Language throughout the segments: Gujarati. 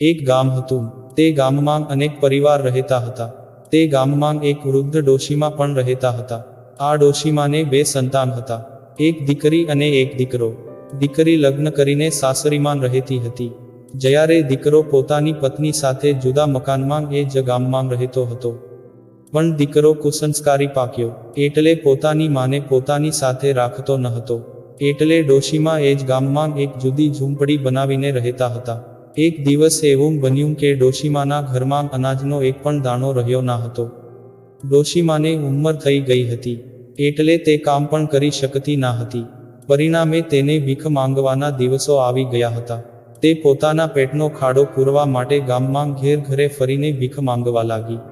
એક ગામ હતું. તે ગામમાં અનેક પરિવાર રહેતા હતા. તે ગામમાં એક વૃદ્ધ ડોશીમાં પણ રહેતા હતા. આ ડોશીમાને બે સંતાન હતા. એક દીકરી અને એક દીકરો. દીકરી લગ્ન કરીને સાસરીમાં રહેતી હતી. જ્યારે દીકરો પોતાની પત્ની સાથે જુદા મકાનમાં એ જ ગામમાં રહેતો હતો. પણ દીકરો કુસંસ્કારી પાક્યો. એટલે પોતાની માને પોતાની સાથે રાખતો ન હતો. એટલે ડોશીમાં એ જ ગામમાં એક જુદી ઝૂંપડી બનાવીને રહેતા હતા. એક દિવસ એવું બન્યું કે ડોશીમાના ઘરમાં અનાજનો એક પણ દાણો રહ્યો ના હતો. ડોશીમાને ઉંમર થઈ ગઈ હતી, એટલે તે કામ પણ કરી શકતી ના હતી. પરિણામે તેને ભીખ માંગવાના દિવસો આવી ગયા હતા. તે પોતાના પેટનો ખાડો પૂરવા માટે ગામમાં ઘેર ઘરે ફરીને ભીખ માંગવા લાગી.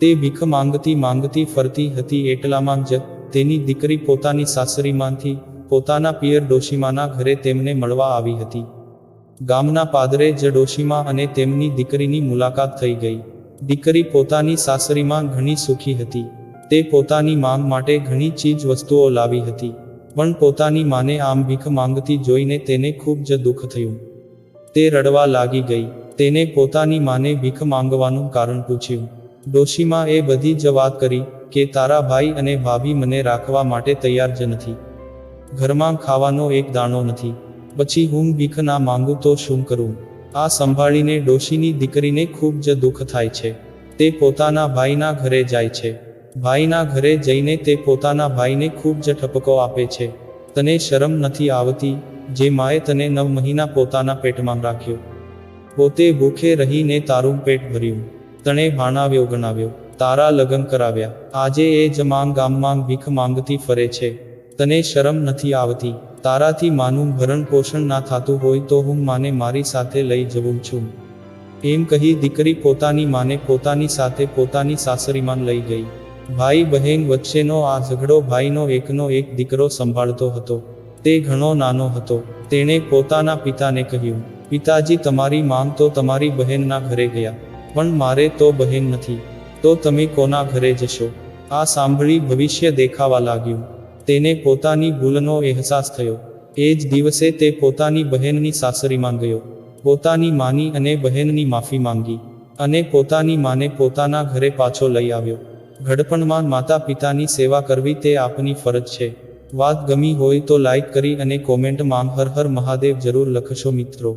તે ભીખ માંગતી માંગતી ફરતી હતી એટલામાં જ તેની દીકરી પોતાની સાસરીમાંથી પોતાના પિયર ડોશીમાના ઘરે તેમને મળવા આવી હતી. ગામના પાદરે જ ડોશીમાં અને તેમની દીકરીની મુલાકાત થઈ ગઈ. દીકરી પોતાની સાસરીમાં ઘણી સુખી હતી. તે પોતાની માંગ માટે ઘણી ચીજ વસ્તુઓ લાવી હતી. પણ પોતાની માને આમ ભીખ માંગતી જોઈને તેને ખૂબ જ દુઃખ થયું. તે રડવા લાગી ગઈ. તેને પોતાની માને ભીખ માંગવાનું કારણ પૂછ્યું. ડોશીમાં એ બધી જ વાત કરી કે તારા ભાઈ અને ભાભી મને રાખવા માટે તૈયાર જ નથી. ઘરમાં ખાવાનો એક દાણો નથી. પછી હું ભીખ ના માંગુ તો શું કરું? આ સંભાળીને ડોશીની દીકરીને ખૂબ જ દુઃખ થાય છે. તે પોતાના ભાઈના ઘરે જાય છે. ભાઈના ઘરે જઈને તે પોતાના ભાઈને ખૂબ જ ઠપકો આપે છે. તને શરમ નથી આવતી? જે માએ તને નવ મહિના પોતાના પેટમાં રાખ્યો. પોતે ભૂખે રહીને તારું પેટ ભર્યું. તણે ભાણાવ્યો, ગણાવ્યો. તારા લગ્ન કરાવ્યા. આજે એ જ માંગ ગામમાં ભીખ માંગતી ફરે છે. તને શરમ નથી આવતી? તારાથી માનું ભરણ પોષણ ના થતું હોય તો હું માને મારી સાથે લઈ જવું છું. એમ કહી દીકરી પોતાની માને પોતાની સાથે પોતાની સાસરીમાં લઈ ગઈ. ભાઈ બહેન વચ્ચેનો આ ઝઘડો ભાઈનો એકનો એક દીકરો સંભાળતો હતો. તે ઘણો નાનો હતો. તેણે પોતાના પિતાને કહ્યું, પિતાજી, તમારી માંગ તો તમારી બહેનના ઘરે ગયા. પણ મારે તો બહેન નથી. તો તમે કોના ઘરે જશો? આ સાંભળી ભવિષ્ય દેખાવા લાગ્યું. તેને પોતાની ભૂલનો અહેસાસ થયો. એ જ દિવસે તે પોતાની બહેનની સાસરીમાં ગયો. પોતાની માની અને બહેનની માફી માંગી અને પોતાની માને પોતાના ઘરે પાછો લઈ આવ્યો. ઘડપણમાં માતા પિતાની સેવા કરવી તે આપની ફરજ છે. વાત ગમી હોય તો લાઈક કરી અને કોમેન્ટમાં હર હર મહાદેવ જરૂર લખશો મિત્રો.